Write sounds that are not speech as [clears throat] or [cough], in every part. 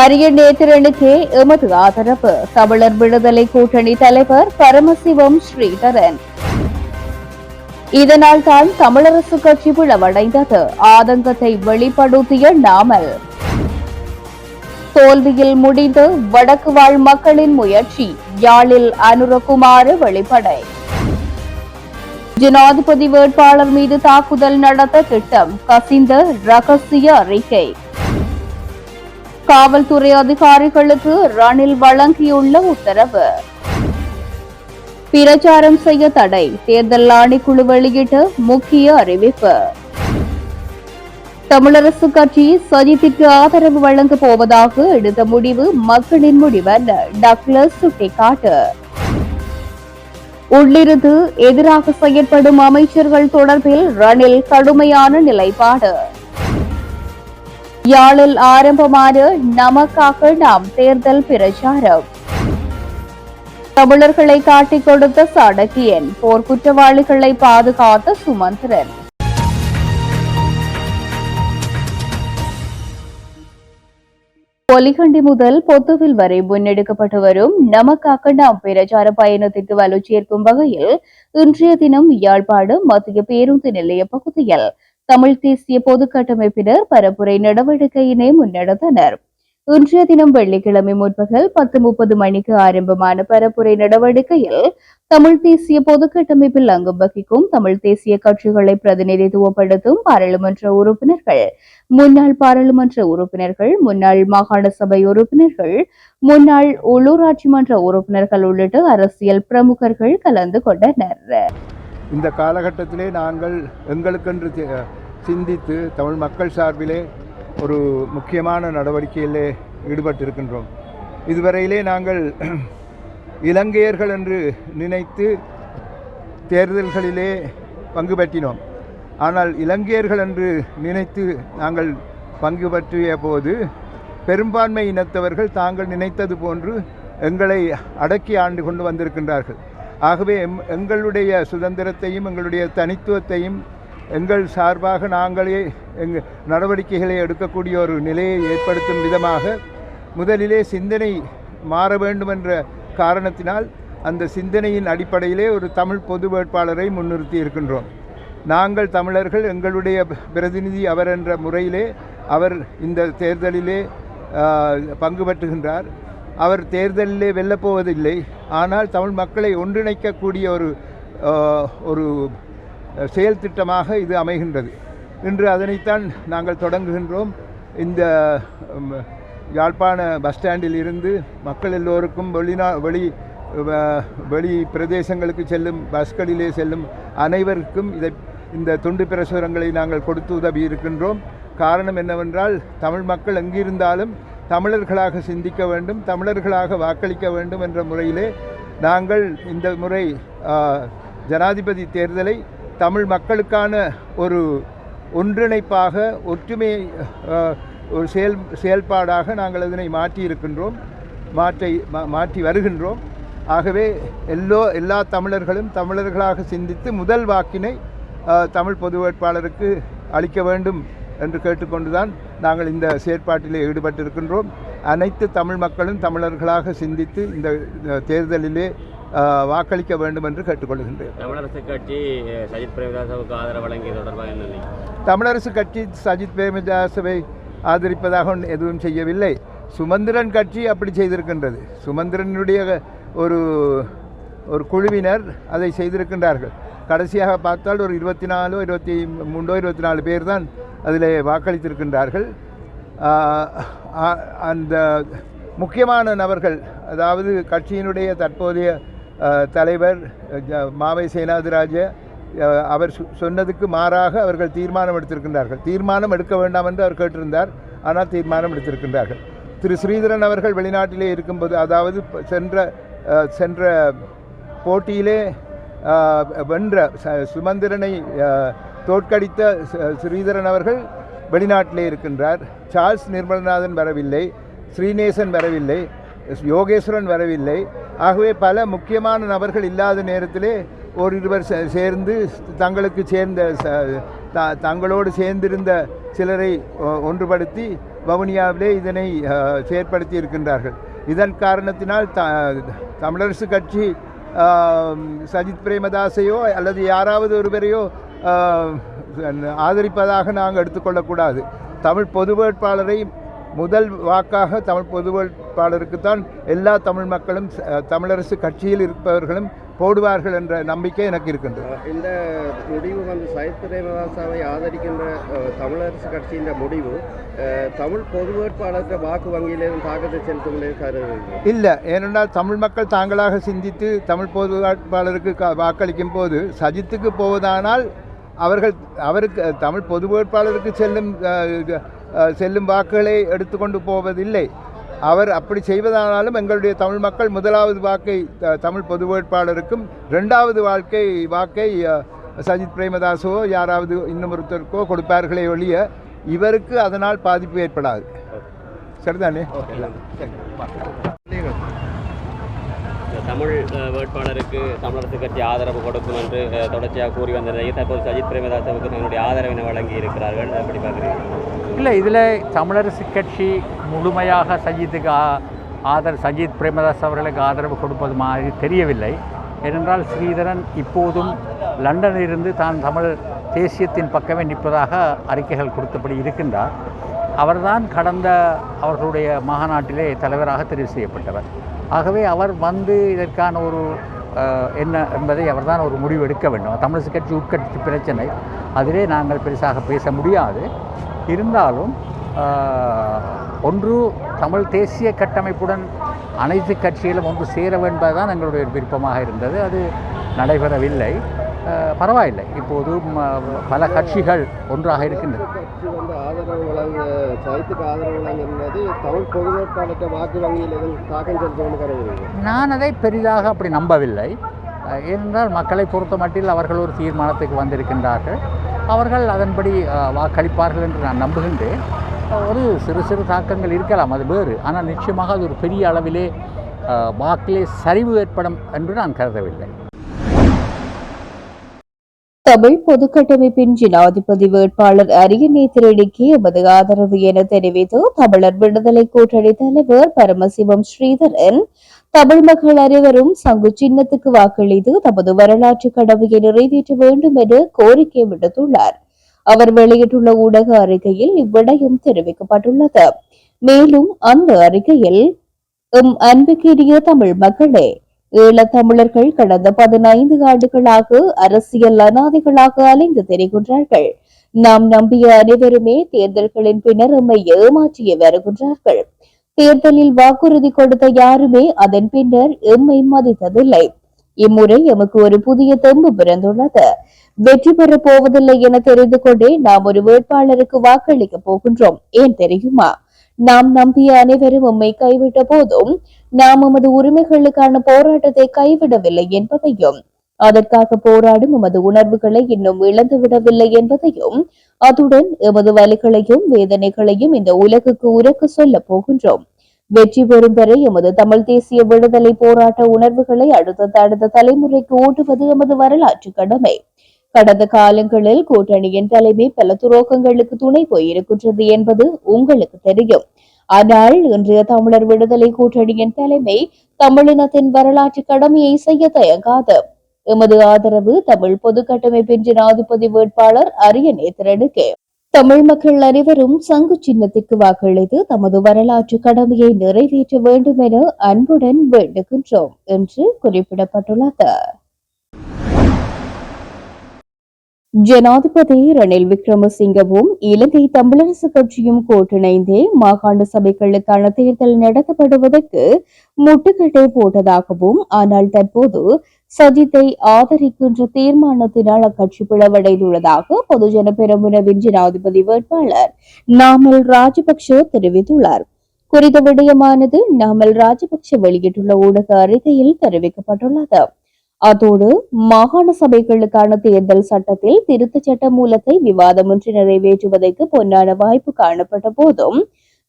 அரிய நேத்திரனுக்கே எமது ஆதரவு. தமிழர் விடுதலை கூட்டணி தலைவர் பரமசிவம் ஸ்ரீதரன். இதனால் தான் தமிழரசு கட்சி பிளவடைந்தது ஆதங்கத்தை வெளிப்படுத்திய நாமல். தோல்வியில் முடிந்து வடக்கு வாழ் மக்களின் முயற்சி. யாழில் அனுரகுமாறு வெளிப்படை. ஜனாதிபதி வேட்பாளர் மீது தாக்குதல் நடத்த திட்டம். கசிந்த ரகசிய அறிக்கை. காவல்துறை அதிகாரிகளுக்கு ரணில் வழங்கியுள்ள உத்தரவு. பிரச்சாரம் செய்ய தடை. தேர்தல் ஆணைக்குழு வெளியிட்ட முக்கிய அறிவிப்பு. தமிழரசு கட்சி சஜித்திற்கு ஆதரவு வழங்கப் போவதாக எடுத்த முடிவு மக்களின் முடிவல்ல டக்ளஸ் சுட்டிக்காட்டு. உள்ளிருந்து எதிராக செயற்படும் அமைச்சர்கள் தொடர்பில் ரணில் கடுமையான நிலைப்பாடு. யாழில் ஆரம்பமான நமக்காக நாம் தேர்தல் பிரச்சாரம். தமிழர்களை காட்டிக் கொடுத்த சாணக்கியன் போர்க்குற்றவாளிகளை பாதுகாத்த சுமந்திரன். பொலிகண்டி முதல் பொத்துவில் வரை முன்னெடுக்கப்பட்டு வரும் நமக்காக நாம் பிரச்சார பயணத்திற்கு வலு சேர்க்கும் வகையில் இன்றைய தினம் யாழ்ப்பாடு மத்திய பேருந்து நிலைய பகுதியில் தமிழ் தேசிய பொது கட்டமைப்பினர் பரப்புரை நடவடிக்கையினை முன்னெடுத்தனர். இன்றைய தினம் வெள்ளிக்கிழமை முற்பகல் பத்து முப்பது மணிக்கு ஆரம்பமான பரப்புரை நடவடிக்கையில் தமிழ் தேசிய பொது கட்டமைப்பில் அங்கம் வகிக்கும் தமிழ் தேசிய கட்சிகளை பிரதிநிதித்துவப்படுத்தும் பாராளுமன்ற உறுப்பினர்கள் முன்னாள் பாராளுமன்ற உறுப்பினர்கள் முன்னாள் மாகாண சபை உறுப்பினர்கள் முன்னாள் உள்ளூராட்சி மன்ற உறுப்பினர்கள் உள்ளிட்ட அரசியல் பிரமுகர்கள் கலந்து கொண்டனர். இந்த காலகட்டத்திலே நாங்கள் எங்களுக்கென்று சிந்தித்து தமிழ் மக்கள் சார்பிலே ஒரு முக்கியமான நடவடிக்கையிலே ஈடுபட்டிருக்கின்றோம். இதுவரையிலே நாங்கள் [clears throat] இலங்கையர்கள் என்று நினைத்து தேர்தல்களிலே பங்கு பற்றினோம். ஆனால் இலங்கையர்கள் என்று நினைத்து நாங்கள் பங்கு பற்றிய போது பெரும்பான்மை இனத்தவர்கள் தாங்கள் நினைத்தது போன்று எங்களை அடக்கி ஆண்டு கொண்டு வந்திருக்கின்றார்கள். ஆகவே எம் எங்களுடைய சுதந்திரத்தையும் எங்களுடைய தனித்துவத்தையும் எங்கள் சார்பாக நாங்களே எங்கள் நடவடிக்கைகளை எடுக்கக்கூடிய ஒரு நிலையை ஏற்படுத்தும் விதமாக முதலிலே சிந்தனை மாற வேண்டும் என்ற காரணத்தினால் அந்த சிந்தனையின் அடிப்படையிலே ஒரு தமிழ் பொது வேட்பாளரை முன்னிறுத்தி இருக்கின்றோம். நாங்கள் தமிழர்கள் எங்களுடைய பிரதிநிதி அவர் என்ற முறையிலே அவர் இந்த தேர்தலிலே பங்கு பெற்றுகின்றார். அவர் தேர்தலிலே வெல்லப்போவதில்லை ஆனால் தமிழ் மக்களை ஒன்றிணைக்கக்கூடிய ஒரு ஒரு செயல் திட்டமாக இது அமைகின்றது. இன்று அதனைத்தான் நாங்கள் தொடங்குகின்றோம். இந்த யாழ்ப்பாண பஸ் ஸ்டாண்டில் இருந்து மக்கள் எல்லோருக்கும் வெளிநா வெளி வெளி பிரதேசங்களுக்கு செல்லும் பஸ்களிலே செல்லும் அனைவருக்கும் இதை இந்த துண்டு பிரசுரங்களை நாங்கள் கொடுத்து உதவி இருக்கின்றோம். காரணம் என்னவென்றால் தமிழ் மக்கள் எங்கிருந்தாலும் தமிழர்களாக சிந்திக்க வேண்டும் தமிழர்களாக வாக்களிக்க வேண்டும் என்ற முறையிலே நாங்கள் இந்த முறை ஜனாதிபதி தேர்தலை தமிழ் மக்களுக்கான ஒரு ஒன்றிணைப்பாக ஒற்றுமை ஒரு செயல் செயல்பாடாக நாங்கள் அதனை மாற்றி இருக்கின்றோம். மாற்றி மா- மாற்றி வருகின்றோம். ஆகவே எல்லோ எல்லா தமிழர்களும் தமிழர்களாக சிந்தித்து முதல் வாக்கினை தமிழ் பொது வேட்பாளருக்கு அளிக்க வேண்டும் என்று கேட்டுக்கொண்டுதான் நாங்கள் இந்த செயற்பாட்டிலே ஈடுபட்டிருக்கின்றோம். அனைத்து தமிழ் மக்களும் தமிழர்களாக சிந்தித்து இந்த தேர்தலிலே வாக்களிக்க வேண்டும் என்று கேட்டுக்கொள்கின்றேன். தமிழரசு கட்சி சஜித் பிரேமதாசவுக்கு ஆதரவு வழங்கிய தொடர்பாக என்ன? தமிழரசு கட்சி சஜித் பிரேமதாசவை ஆதரிப்பதாக ஒன்று எதுவும் செய்யவில்லை. சுமந்திரன் கட்சி அப்படி செய்திருக்கின்றது. சுமந்திரனுடைய ஒரு ஒரு குழுவினர் அதை செய்திருக்கின்றார்கள். கடைசியாக பார்த்தால் ஒரு இருபத்தி நாலோ இருபத்தி மூன்றோ இருபத்தி நாலு பேர் தான் அதில் வாக்களித்திருக்கின்றார்கள் அந்த முக்கியமான நபர்கள் அதாவது கட்சியினுடைய தற்போதைய தலைவர் மாவை சேனாதிராஜ அவர் சொன்னதுக்கு மாறாக அவர்கள் தீர்மானம் எடுத்திருக்கின்றார்கள். தீர்மானம் எடுக்க வேண்டாம் என்று அவர் கேட்டிருந்தார். ஆனால் தீர்மானம் எடுத்திருக்கின்றார்கள். திரு ஸ்ரீதரன் அவர்கள் வெளிநாட்டிலே இருக்கும்போது அதாவது சென்ற சென்ற போட்டியிலே வென்ற ச- சுமந்திரனை தோற்கடித்த ச- ஸ்ரீதரன் அவர்கள் வெளிநாட்டிலே இருக்கின்றார். சார்ல்ஸ் நிர்மலநாதன் வரவில்லை ஸ்ரீநேசன் வரவில்லை. யோகேஸ்வரன் வரவில்லை. ஆகவே பல முக்கியமான நபர்கள் இல்லாத நேரத்திலே ஓரிருவர் சே- சேர்ந்து தங்களுக்கு சேர்ந்த த- தங்களோடு சேர்ந்திருந்த சிலரை ஒன்றுபடுத்தி வவுனியாவிலே இதனை செயற்படுத்தி இருக்கின்றார்கள். இதன் காரணத்தினால் த தமிழரசு கட்சி சஜித் பிரேமதாசையோ அல்லது யாராவது ஒருவரையோ ஆதரிப்பதாக நாங்கள் எடுத்துக்கொள்ளக்கூடாது. தமிழ் பொது வேட்பாளரை முதல் வாக்காக தமிழ் பொது வேட்பாளருக்குத்தான் எல்லா தமிழ் மக்களும் தமிழரசு கட்சியில் இருப்பவர்களும் போடுவார்கள் என்ற நம்பிக்கை எனக்கு இருக்கின்றது. இந்த முடிவு வந்து சயித் பிரேமதாசாவை ஆதரிக்கின்ற தமிழரசு கட்சியின் முடிவு தமிழ் பொது வேட்பாளருக்கு வாக்கு வங்கியிலிருந்து தாக்கத்தை செலுத்தும் இல்லை ஏனென்றால் தமிழ் மக்கள் தாங்களாக சிந்தித்து தமிழ் பொது வேட்பாளருக்கு வாக்களிக்கும் போது சஜித்துக்கு போவதானால் அவர்கள் அவருக்கு தமிழ் பொது வேட்பாளருக்கு செல்லும் செல்லும் வாக்குகளை எடுத்துக்கொண்டு போவதில்லை. அவர் அப்படி செய்வதானாலும் எங்களுடைய தமிழ் மக்கள் முதலாவது வாக்கை தமிழ் பொது வேட்பாளருக்கும் ரெண்டாவது வாழ்க்கை வாக்கை சஜித் பிரேமதாசோ யாராவது இன்னும் ஒருத்தருக்கோ கொடுப்பார்களே ஒழிய இவருக்கு அதனால் பாதிப்பு ஏற்படாது. சரிதானே? தமிழ் வேட்பாளருக்கு தமிழரசு கட்சி ஆதரவு கொடுக்கும் என்று தொடர்ச்சியாக கூறி வந்த நிலையில் தற்போது சஜித் பிரேமதாசவுக்கு தங்களுடைய ஆதரவினை வழங்கி இருக்கிறார்கள் அப்படி பார்க்குறீங்க இல்லை இதில் தமிழரசு கட்சி முழுமையாக சஜித்துக்கு ஆதரவு சஜித் பிரேமதாஸ் அவர்களுக்கு ஆதரவு கொடுப்பது மாதிரி தெரியவில்லை. ஏனென்றால் ஸ்ரீதரன் இப்போதும் லண்டனில் இருந்து தான் தமிழ் தேசியத்தின் பக்கமே நிற்பதாக அறிக்கைகள் கொடுத்தபடி இருக்கின்றார். அவர்தான் கடந்த அவர்களுடைய மாநாட்டிலே தலைவராக தெரிவு செய்யப்பட்டவர். ஆகவே அவர் வந்து இதற்கான ஒரு என்ன என்பதை அவர்தான் ஒரு முடிவு எடுக்க வேண்டும். தமிழரசு கட்சி உட்கட்சி பிரச்சனை. அதிலே நாங்கள் பெருசாக பேச முடியாது. இருந்தாலும் ஒன்று தமிழ் தேசிய கட்டமைப்புடன் அனைத்து கட்சிகளும் ஒன்று சேர வேண்டதுதான் எங்களுடைய விருப்பமாக இருந்தது. அது நடைபெறவில்லை. பரவாயில்லை. இப்போது பல கட்சிகள் ஒன்றாக இருக்கின்றன. கட்சி வந்து ஆதரவு வழங்க சயித்துக்கு ஆதரவு தமிழ் வாக்கு வங்கியில் தாக்கம் நான் அதை பெரிதாக அப்படி நம்பவில்லை. ஏனென்றால் மக்களை பொறுத்த மட்டில் அவர்கள் ஒரு தீர்மானத்துக்கு வந்திருக்கின்றார்கள். அவர்கள் அதன்படி வாக்களிப்பார்கள் என்று நான் நம்புகின்றேன். ஒரு சிறு சிறு தாக்கங்கள் இருக்கலாம் அது வேறு. ஆனால் நிச்சயமாக அது ஒரு பெரிய அளவிலே வாக்கிலே சரிவு ஏற்படும் என்று நான் கருதவில்லை. தமிழ் பொதுக்கட்டமைப்பின் ஜனாதிபதி வேட்பாளர் அரியநேத்திரடிக்கு எமது ஆதரவு என தெரிவித்து தமிழர் விடுதலை கூட்டணி தலைவர் பரமசிவம் ஸ்ரீதரன் தமிழ் மக்கள் அனைவரும் சங்கு சின்னத்துக்கு வாக்களித்து தமது வரலாற்று கடமையை நிறைவேற்ற வேண்டும் என கோரிக்கை விடுத்துள்ளார். அவர் வெளியிட்டுள்ள ஊடக அறிக்கையில் இவ்விடயம் தெரிவிக்கப்பட்டுள்ளது. மேலும் அந்த அறிக்கையில் எம் அன்புக்கிரிய தமிழ் மக்களே ஈழத்தமிழர்கள் கடந்த பதினைந்து ஆண்டுகளாக அரசியல் அனாதைகளாக அலைந்து தெரிகின்றார்கள். நாம் நம்பிய அனைவருமே தேர்தல்களின் பின்னர் எம்மை ஏமாற்றி வருகின்றார்கள். தேர்தலில் வாக்குறுதி கொடுத்த யாருமே அதன் பின்னர் எம்மை மதித்ததில்லை. இம்முறை எமக்கு ஒரு புதிய தெம்பு பிறந்துள்ளது. வெற்றி பெறப் போவதில்லை என தெரிந்து கொண்டே நாம் ஒரு வேட்பாளருக்கு வாக்களிக்க போகின்றோம். ஏன் தெரியுமா? நாம் நம்பிய அனைவரும் உம்மை கைவிட்ட போதும் நாம் எமது உரிமைகளுக்கான போராட்டத்தை கைவிடவில்லை என்பதையும் அதற்காக போராடும் எமது உணர்வுகளை இன்னும் இழந்துவிடவில்லை என்பதையும் அதுடன் எமது வலிகளையும் வேதனைகளையும் இந்த உலகுக்கு உரக்கு சொல்ல போகின்றோம். வெற்றி பெறும் வரை எமது தமிழ் தேசிய விடுதலை போராட்ட உணர்வுகளை அடுத்த அடுத்த தலைமுறைக்கு ஊட்டுவது எமது வரலாற்று கடமை. கடந்த காலங்களில் கூட்டணியின் தலைமை பல துரோகங்களுக்கு துணை போயிருக்கின்றது என்பது உங்களுக்கு தெரியும். ஆனால் இன்றைய தமிழர் விடுதலை கூட்டணியின் தலைமை தமிழினத்தின் வரலாற்று கடமையை செய்ய தயங்காது. எமது ஆதரவு தமிழ் பொது கட்டமைப்பின் ஜனாதிபதி வேட்பாளர் அரிய நேத்திரனுக்கு தமிழ் மக்கள் அனைவரும் சங்கு சின்னத்துக்கு வாக்களித்து தமது வரலாற்று கடமையை நிறைவேற்ற வேண்டும் என அன்புடன் வேண்டுகின்றோம் என்று குறிப்பிடப்பட்டுள்ளது. ஜனாதிபதி ரணில் விக்ரமசிங்கவும் இலங்கை தமிழரசு கட்சியும் கூட்டிணைந்தே மாகாண சபைகளுக்கான தேர்தல் நடத்தப்படுவதற்கு முட்டுக்கட்டை போட்டதாகவும் ஆனால் தற்போது சஜித்தை ஆதரிக்கின்ற தீர்மானத்தினால் அக்கட்சி பிளவடைந்துள்ளதாக பொதுஜன பெரமுனவின் ஜனாதிபதி வேட்பாளர் நாமல் ராஜபக்ஷ தெரிவித்துள்ளார். குறித்த விடயமானது நாமல் ராஜபக்ஷ வெளியிட்டுள்ள ஊடக அறிக்கையில் தெரிவிக்கப்பட்டுள்ளது. அதோடு மாகாண சபைகளுக்கான தேர்தல் சட்டத்தில் திருத்த சட்ட மூலத்தை விவாதமின்றி நிறைவேற்றுவதற்கு பொன்னான வாய்ப்பு காணப்பட்ட போதும்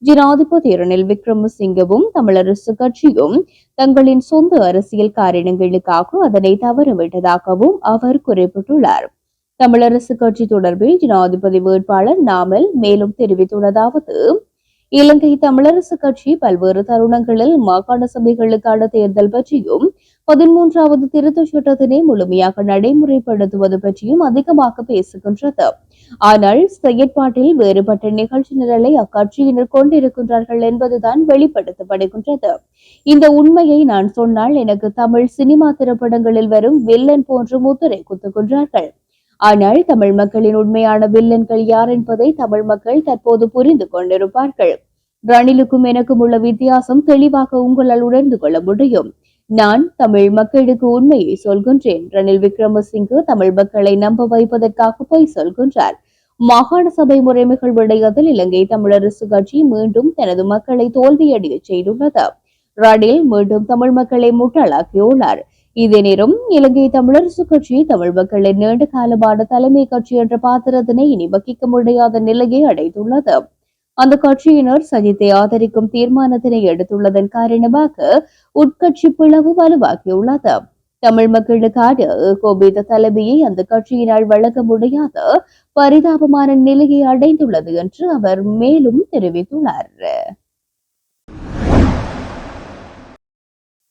ஜனாதிபதி ரணில் விக்ரமசிங்கவும் தமிழரசு கட்சியும் தங்களின் சொந்த அரசியல் காரணங்களுக்காக அதனை தவறவிட்டதாகவும் அவர் குறிப்பிட்டுள்ளார். தமிழரசு கட்சி தொடர்பில் ஜனாதிபதி வேட்பாளர் நாமல் மேலும் தெரிவித்துள்ளதாவது இலங்கை தமிழரசு கட்சி பல்வேறு தருணங்களில் மாகாண சபைகளுக்கான தேர்தல் பற்றியும் பதிமூன்றாவது திருத்தச் சட்டத்தினை முழுமையாக நடைமுறைப்படுத்துவது பற்றியும் அதிகமாக பேசுகின்றது. ஆனால் செயற்பாட்டில் வேறுபட்ட நிகழ்ச்சி நிரலை அக்கட்சியினர் கொண்டிருக்கின்றார்கள் என்பதுதான் வெளிப்படுத்தப்படுகின்றது. இந்த உண்மையை நான் சொன்னால் எனக்கு தமிழ் சினிமா திரைப்படங்களில் வரும் வில்லன் போன்று முத்திரை குத்துகின்றார்கள். ஆனால் தமிழ் மக்களின் உண்மையான வில்லன்கள் யார் என்பதை தமிழ் மக்கள் தற்போது புரிந்து கொண்டிருப்பார்கள். ரணிலுக்கும் எனக்கும் உள்ள வித்தியாசம் தெளிவாக உங்களால் உணர்ந்து கொள்ள முடியும். நான் தமிழ் மக்களுக்கு உண்மையை சொல்கின்றேன். ரணில் விக்ரமசிங்கு தமிழ் மக்களை நம்ப வைப்பதற்காக போய் சொல்கின்றார். மாகாண சபை முறைமைகள் விடயத்தில் இலங்கை தமிழரசு கட்சி மீண்டும் தனது மக்களை தோல்வியடைய செய்துள்ளது. ரணில் மீண்டும் தமிழ் மக்களை முட்டாளாக்கியுள்ளார். இதே நேரம் இலங்கை தமிழரசு கட்சி தமிழ் மக்களின் நீண்ட காலமான தலைமை கட்சி என்ற பாத்திரத்தினை இனி வகிக்க முடியாத நிலையை அடைந்துள்ளது. அந்த கட்சியினர் சஜித்தை ஆதரிக்கும் தீர்மானத்தினை எடுத்துள்ளதன் காரணமாக உட்கட்சி பிளவு வலுவாகியுள்ளது தமிழ் மக்களுக்கான கோபித தலைமையை அந்த கட்சியினால் வழங்க முடியாத பரிதாபமான நிலையை அடைந்துள்ளது என்று அவர் மேலும் தெரிவித்துள்ளார்.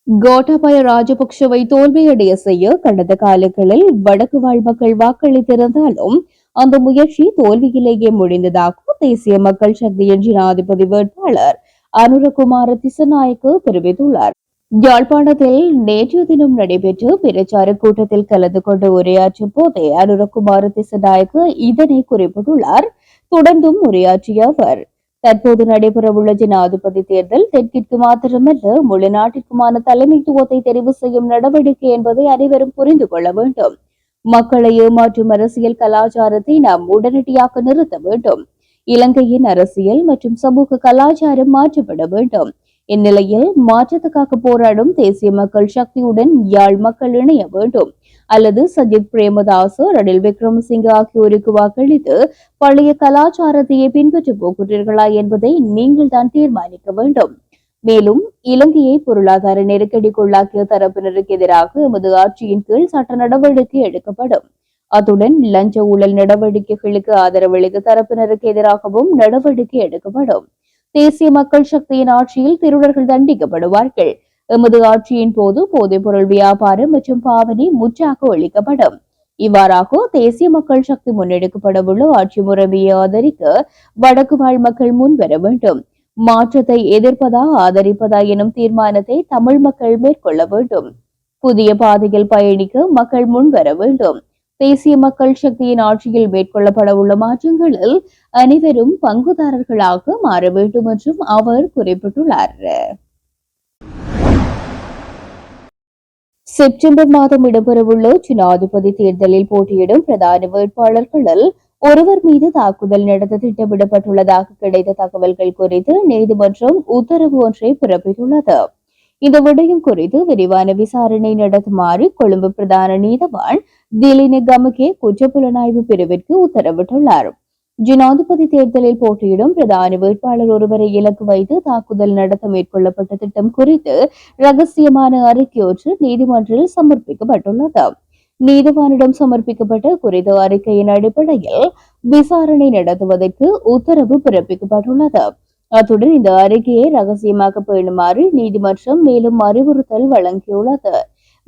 கோட்டாபய ராஜபக்ஷவை தோல்வியடைய செய்ய கடந்த காலங்களில் வடக்கு வாழ் மக்கள் வாக்களித்திருந்தாலும் அந்த முயற்சி தோல்வியிலேயே முடிந்ததாக தேசிய மக்கள் சக்தியின் ஜனாதிபதி வேட்பாளர் அனுரகுமார திசநாயக்கு தெரிவித்துள்ளார். யாழ்ப்பாணத்தில் நேற்று தினம் நடைபெற்ற பிரச்சார கூட்டத்தில் கலந்து கொண்டு உரையாற்றும் போதே அனுரகுமார திசநாயக்கு இதனை குறிப்பிட்டுள்ளார். தொடர்ந்தும் உரையாற்றிய அவர் தற்போது நடைபெறவுள்ள ஜனாதிபதி தேர்தல் தெற்கிற்கு மாத்திரமல்ல முழு நாட்டிற்குமான தலைமைத்துவத்தை தெரிவு செய்யும் நடவடிக்கை என்பதை அனைவரும் புரிந்து கொள்ள வேண்டும். மக்களை ஏமாற்றும் அரசியல் கலாச்சாரத்தை நாம் உடனடியாக நிறுத்த வேண்டும். இலங்கையின் அரசியல் மற்றும் சமூக கலாச்சாரம் மாற்றப்பட வேண்டும். இந்நிலையில் மாற்றத்துக்காக போராடும் தேசிய மக்கள் சக்தியுடன் யாழ் மக்கள் இணைய வேண்டும். அல்லது சஜித் பிரேமதாசு ரணில் விக்ரமசிங்க ஆகியோருக்கு வாக்களித்து பழைய கலாச்சாரத்தையே பின்பற்றப் போகிறீர்களா என்பதை நீங்கள் தான் தீர்மானிக்க வேண்டும். மேலும் இலங்கையை பொருளாதார நெருக்கடிக்குள்ளாக்கிய தரப்பினருக்கு எதிராக எமது ஆட்சியின் கீழ் சட்ட நடவடிக்கை எடுக்கப்படும். அத்துடன் லஞ்ச ஊழல் நடவடிக்கைகளுக்கு ஆதரவளித்த தரப்பினருக்கு எதிராகவும் நடவடிக்கை எடுக்கப்படும். தேசிய மக்கள் சக்தியின் ஆட்சியில் திருடர்கள் தண்டிக்கப்படுவார்கள். எமது ஆட்சியின் போது போதைப்பொருள் வியாபாரம் மற்றும் பாவனை முற்றாக ஒழிக்கப்படும். இவ்வாறாக தேசிய மக்கள் சக்தி முன்னெடுக்கப்படவுள்ள ஆட்சி முறைமையை ஆதரிக்க வடக்கு வாழ் மக்கள் முன்வர வேண்டும். மாற்றத்தை எதிர்ப்பதா ஆதரிப்பதா எனும் தீர்மானத்தை தமிழ் மக்கள் மேற்கொள்ள வேண்டும். புதிய பாதையில் பயணிக்க மக்கள் முன்வர வேண்டும். தேசிய மக்கள் சக்தியின் ஆட்சியில் மேற்கொள்ளப்பட உள்ள மாற்றங்களில் அனைவரும் பங்குதாரர்களாக மாற வேண்டும் என்றும் அவர் குறிப்பிட்டுள்ளார். செப்டம்பர் மாதம் இடம்பெறவுள்ள ஜனாதிபதி தேர்தலில் போட்டியிடும் பிரதான வேட்பாளர்களில் ஒருவர் மீது தாக்குதல் நடத்த திட்டமிடப்பட்டுள்ளதாக கிடைத்த தகவல்கள் குறித்து நீதிமன்றம் உத்தரவு ஒன்றை பிறப்பித்துள்ளது. இந்த விடயம் குறித்து விரிவான விசாரணை நடத்துமாறு கொழும்பு பிரதான நீதவான் திலின கமகே குற்றப்புலனாய்வு பிரிவிற்கு உத்தரவிட்டுள்ளார். ஜனாதிபதி தேர்தலில் போட்டியிடும் பிரதான வேட்பாளர் ஒருவரை இலக்கு வைத்து தாக்குதல் நடத்த மேற்கொள்ளப்பட்ட திட்டம் குறித்து ரகசியமான அறிக்கை ஒன்று நீதிமன்றில் சமர்ப்பிக்கப்பட்டுள்ளது. நீதிவானிடம் சமர்ப்பிக்கப்பட்ட குறித்த அறிக்கையின் அடிப்படையில் விசாரணை நடத்துவதற்கு உத்தரவு பிறப்பிக்கப்பட்டுள்ளது. அத்துடன் இந்த அறிக்கையை ரகசியமாக பேணுமாறு நீதிமன்றம் மேலும் அறிவுறுத்தல் வழங்கியுள்ளது.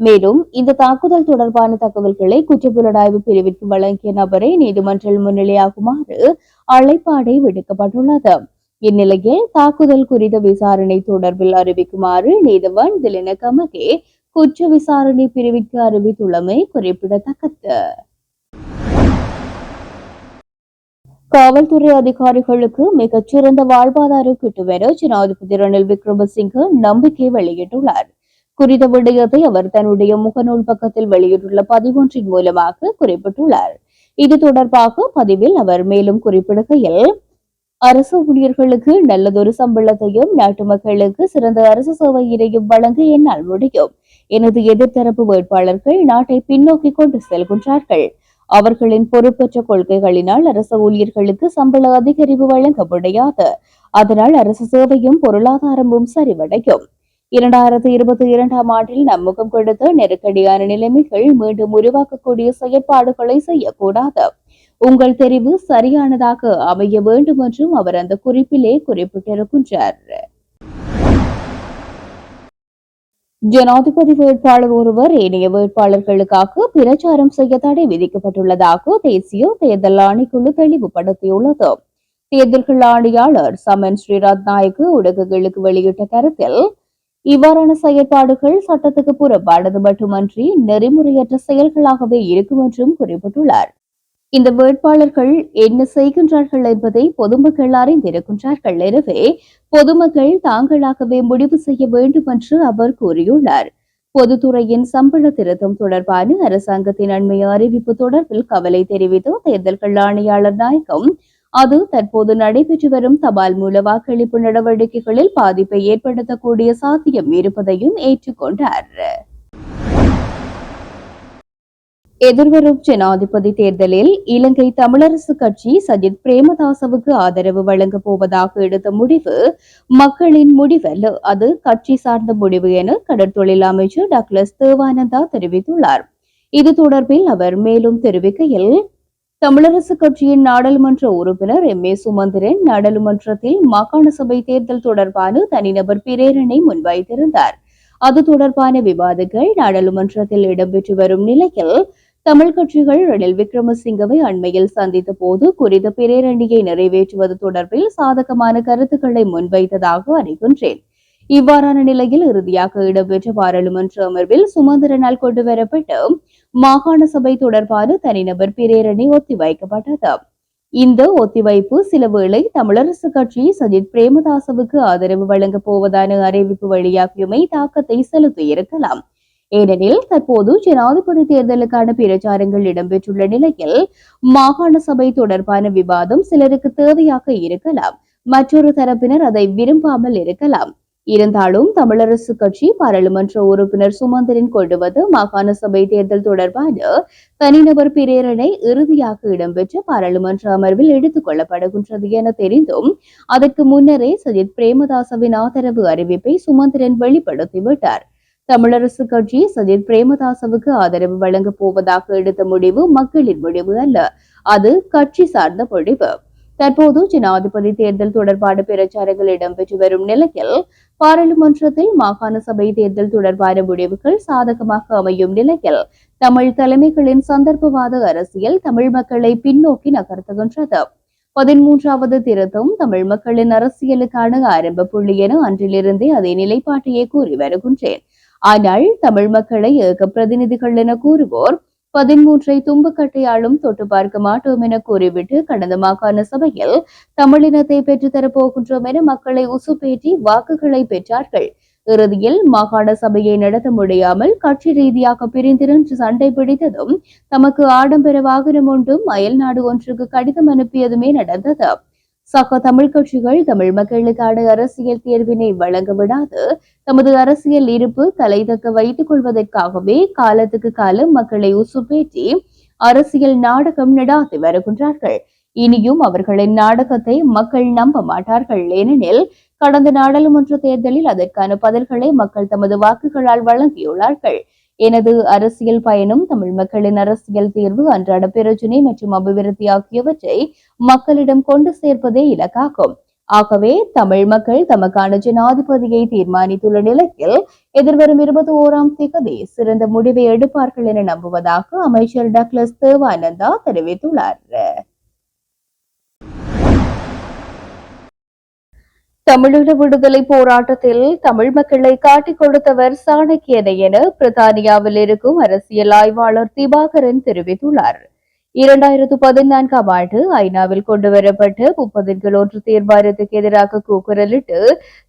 மேலும் இந்த தாக்குதல் தொடர்பான தகவல்களை குற்றப்புலனாய்வு பிரிவிற்கு வழங்கிய நபரை நீதிமன்றில் முன்னிலையாகுமாறு அழைப்பாடை விடுக்கப்பட்டுள்ளது. இந்நிலையில் தாக்குதல் குறித்த விசாரணை தொடர்பில் அறிவிக்குமாறு நீதிவான் திலின கமகே குற்ற விசாரணை பிரிவிற்கு அறிவித்துள்ளமை குறிப்பிடத்தக்கது. காவல்துறை அதிகாரிகளுக்கு மிகச்சிறந்த வாழ்வாதாரம் கிட்டும் ஜனாதிபதி ரணில் விக்ரமசிங்க நம்பிக்கை வெளியிட்டுள்ளார். குறித்த விடயத்தை அவர் தன்னுடைய முகநூல் பக்கத்தில் வெளியிட்டுள்ள பதிவொன்றின் மூலமாக குறிப்பிட்டுள்ளார். இது தொடர்பாக பதிவில் அவர் மேலும் குறிப்பிடுகையில் அரசு ஊழியர்களுக்கு நல்லதொரு சம்பளத்தையும் நாட்டு மக்களுக்கு சிறந்த அரசு சேவையினையும் வழங்க என்னால் முடியும். எனது எதிர்த்தரப்பு வேட்பாளர்கள் நாட்டை பின்னோக்கி கொண்டு செல்கின்றார்கள். அவர்களின் பொறுப்பற்ற கொள்கைகளினால் அரசு ஊழியர்களுக்கு சம்பள அதிகரிப்பு வழங்க முடியாது. அதனால் அரசு சேவையும் பொருளாதாரமும் சரிவடையும். இரண்டாயிரத்தி இருபத்தி இரண்டாம் ஆண்டில் நம்முகம் கொடுத்த நெருக்கடியான நிலைமைகள் மீண்டும் உருவாக்கக்கூடிய செயற்பாடுகளை செய்யக்கூடாது. உங்கள் தெரிவு சரியானதாக அமைய வேண்டும் என்றும் அவர் அந்த குறிப்பிலே குறிப்பிட்டிருக்கின்றார். ஜனாதிபதி வேட்பாளர் ஒருவர் ஏனைய வேட்பாளர்களுக்காக பிரச்சாரம் செய்ய தடை விதிக்கப்பட்டுள்ளதாக தேசிய தேர்தல் ஆணைக்குழு தெளிவுபடுத்தியுள்ளது. தேர்தல்கள் ஆணையாளர் சமன் ஸ்ரீராத் நாயக்கு ஊடகங்களுக்கு வெளியிட்ட கருத்தில் இவ்வாறான செயற்பாடுகள் சட்டத்துக்கு புறம்பானது மட்டுமன்றி நெறிமுறையற்ற செயல்களாகவே இருக்கும் என்றும் குறிப்பிட்டுள்ளார். இந்த வேட்பாளர்கள் என்ன செய்கின்றார்கள் என்பதை பொதுமக்கள் அறிந்திருக்கின்றார்கள் எனவே பொதுமக்கள் தாங்களாகவே முடிவு செய்ய வேண்டும் என்று அவர் கூறியுள்ளார். பொதுத்துறையின் சம்பள திருத்தம் தொடர்பான அரசாங்கத்தின் அண்மைய அறிவிப்பு தொடர்பில் கவலை தெரிவித்த தேர்தல்கள் ஆணையாளர் நாயகம் அது தற்போது நடைபெற்று வரும் தபால் மூல வாக்களிப்பு நடவடிக்கைகளில் பாதிப்பை ஏற்படுத்தக்கூடிய சாத்தியம் இருப்பதையும் ஏற்றுக்கொண்டார். எதிர்வரும் ஜனாதிபதி தேர்தலில் இலங்கை தமிழரசு கட்சி சஜித் பிரேமதாசவுக்கு ஆதரவு வழங்கப் போவதாக எடுத்த முடிவு மக்களின் முடிவல்ல. அது கட்சி சார்ந்த முடிவு என கடற்தொழில் அமைச்சர் டாக்டர் தேவானந்தா தெரிவித்துள்ளார். இது தொடர்பில் அவர் மேலும் தெரிவிக்கையில் தமிழரசு கட்சியின் நாடாளுமன்ற உறுப்பினர் எம். ஏ. சுமந்திரன் நாடாளுமன்றத்தில் மாகாண சபை தேர்தல் தொடர்பான தனிநபர் பிரேரணை முன்வைத்திருந்தார். அது தொடர்பான விவாதங்கள் நாடாளுமன்றத்தில் இடம்பெற்று வரும் நிலையில் தமிழ் கட்சிகள் ரணில் விக்ரமசிங்கவை அண்மையில் சந்தித்த போது குறித்த பிரேரணியை நிறைவேற்றுவது தொடர்பில் சாதகமான கருத்துக்களை முன்வைத்ததாக அறிகின்றேன். இவ்வாறான நிலையில் இறுதியாக இடம்பெற்ற பாராளுமன்ற அமர்வில் சுமந்திரனால் கொண்டுவரப்பட்ட மாகாண சபை தொடர்பான தனிநபர் பிரேரணை ஒத்திவைக்கப்பட்டது. இந்த ஒத்திவைப்பு சில வேளை தமிழரசு கட்சி சஜித் பிரேமதாசவுக்கு ஆதரவு வழங்கப் போவதான அறிவிப்பு வெளியாகியமை தாக்கத்தை செலுத்தியிருக்கலாம். ஏனெனில் தற்போது ஜனாதிபதி தேர்தலுக்கான பிரச்சாரங்கள் இடம்பெற்றுள்ள நிலையில் மாகாண சபை தொடர்பான விவாதம் சிலருக்கு தேவையாக இருக்கலாம். மற்றொரு தரப்பினர் அதை விரும்பாமல் இருக்கலாம். இருந்தாலும் தமிழரசு கட்சி பாராளுமன்ற உறுப்பினர் சுமந்திரன் கொண்டுவது மாகாண சபை தேர்தல் தொடர்பான தனிநபர் பிரேரணை இறுதியாக இடம்பெற்ற பாராளுமன்ற அமர்வில் எடுத்துக் கொள்ளப்படுகின்றது என தெரிந்தும் அதற்கு முன்னரே சஜித் பிரேமதாசவின் ஆதரவு அறிவிப்பை சுமந்திரன் வெளிப்படுத்திவிட்டார். தமிழரசு கட்சி சஜித் பிரேமதாசவுக்கு ஆதரவு வழங்கப் போவதாக எடுத்த முடிவு மக்களின் முடிவு அல்ல அது கட்சி சார்ந்த முடிவு. தற்போது ஜனாதிபதி தேர்தல் தொடர்பான பிரச்சாரங்கள் இடம்பெற்று வரும் நிலையில் பாராளுமன்றத்தில் மாகாண சபை தேர்தல் தொடர்பான முடிவுகள் சாதகமாக அமையும் நிலையில் தமிழ் தலைமைகளின் சந்தர்ப்பவாத அரசியல் தமிழ் மக்களை பின்னோக்கி நகர்த்துகின்றது. பதிமூன்றாவது திருத்தம் தமிழ் மக்களின் அரசியலுக்கான ஆரம்ப புள்ளி என அன்றிலிருந்தே அதே நிலைப்பாட்டையே கூறி வருகின்றேன். ஆனால் தமிழ் மக்களை ஏக பிரதிநிதிகள் என கூறுவோர் பதிமூன்றை தும்புக்கட்டையாலும் தொட்டு பார்க்க மாட்டோம் என கூறிவிட்டு கடந்த மாகாண சபையில் தமிழினத்தை பெற்றுத்தரப் போகின்றோம் என மக்களை உசுப்பேற்றி வாக்குகளை பெற்றார்கள். இறுதியில் மாகாண சபையை நடத்த முடியாமல் கட்சி ரீதியாக பிரிந்திருந்து சண்டை பிடித்ததும் தமக்கு ஆடம்பர வாகனம் ஒன்றும் அயல்நாடு ஒன்றுக்கு கடிதம் அனுப்பியதுமே நடந்தது. சக தமிழ் கட்சிகள் தமிழ் மக்களுக்கான அரசியல் தேர்வினை வழங்க விடாது தமது அரசியல் இருப்பு தலைதக்க வைத்துக் கொள்வதற்காகவே காலத்துக்கு காலம் மக்களை உசுப்பேற்றி அரசியல் நாடகம் நடாத்தி வருகின்றார்கள். இனியும் அவர்களின் நாடகத்தை மக்கள் நம்ப மாட்டார்கள். ஏனெனில் கடந்த நாடாளுமன்ற தேர்தலில் அதற்கான பதில்களை மக்கள் தமது வாக்குகளால் வழங்கியுள்ளார்கள். எனது அரசியல் பயணம் தமிழ் மக்களின் அரசியல் தீர்வு அன்றாட பிரச்சினை மற்றும் அபிவிருத்தி ஆகியவற்றை மக்களிடம் கொண்டு சேர்ப்பதே இலக்காகும். ஆகவே தமிழ் மக்கள் தமக்கான ஜனாதிபதியை தீர்மானித்துள்ள நிலையில் எதிர்வரும் இருபத்தி ஓராம் திகதி சிறந்த முடிவை எடுப்பார்கள் என நம்புவதாக அமைச்சர் டக்ளஸ் தேவானந்தா தெரிவித்துள்ளார். தமிழீழ விடுதலை போராட்டத்தில் தமிழ் மக்களை காட்டிக் கொடுத்தவர் சாணக்கியனை என பிரித்தானியாவில் இருக்கும் அரசியல் ஆய்வாளர் திபாகரன் தெரிவித்துள்ளார். இரண்டாயிரத்து பதினான்காம் ஆண்டு ஐநாவில் கொண்டுவரப்பட்ட முப்பதின் ஒன்று தீர்மானத்துக்கு எதிராக கூக்குரலிட்டு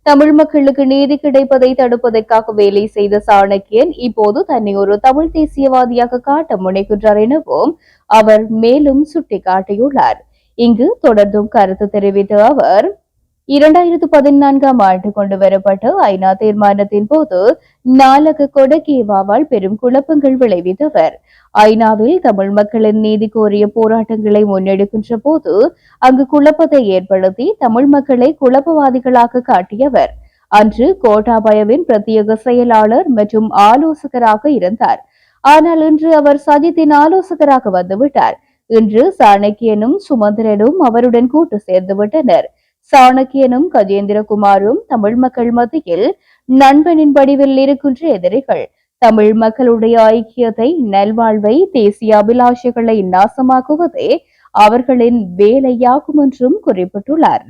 தமிழ் மக்களுக்கு நீதி கிடைப்பதை தடுப்பதற்காக வேலை செய்த சாணக்கியன் இப்போது தன்னை ஒரு தமிழ் தேசியவாதியாக காட்ட முனைகின்றார் எனவும் அவர் மேலும் சுட்டிக்காட்டியுள்ளார். இங்கு தொடர்ந்தும் கருத்து தெரிவித்த அவர் இரண்டாயிரத்து பதினான்காம் ஆண்டு கொண்டுவரப்பட்ட ஐநா தீர்மானத்தின் போது நாலக கொடகேவாவால் பெரும் குழப்பங்கள் விளைவித்தவர். ஐநாவில் தமிழ் மக்களின் நீதி கோரிய போராட்டங்களை முன்னெடுக்கின்ற போது அங்கு குழப்பத்தை ஏற்படுத்தி தமிழ் மக்களை குழப்பவாதிகளாக காட்டியவர். அன்று கோட்டாபயவின் பிரத்யேக செயலாளர் மற்றும் ஆலோசகராக இருந்தார். ஆனால் இன்று அவர் சஜித்தின் ஆலோசகராக வந்துவிட்டார். இன்று சாணக்கியனும் சுமந்திரனும் அவருடன் கூட்டு சேர்ந்து விட்டனர் சாணக்கியனும் கஜேந்திரகுமாரும் தமிழ் மக்கள் மத்தியில் நண்பனின் வடிவில் இருக்கின்ற எதிரிகள். தமிழ் மக்களுடைய ஐக்கியத்தை நல்வாழ்வை தேசிய அபிலாஷைகளை நாசமாக்குவதே அவர்களின் வேலையாகும் என்றும் குறிப்பிட்டுள்ளார்.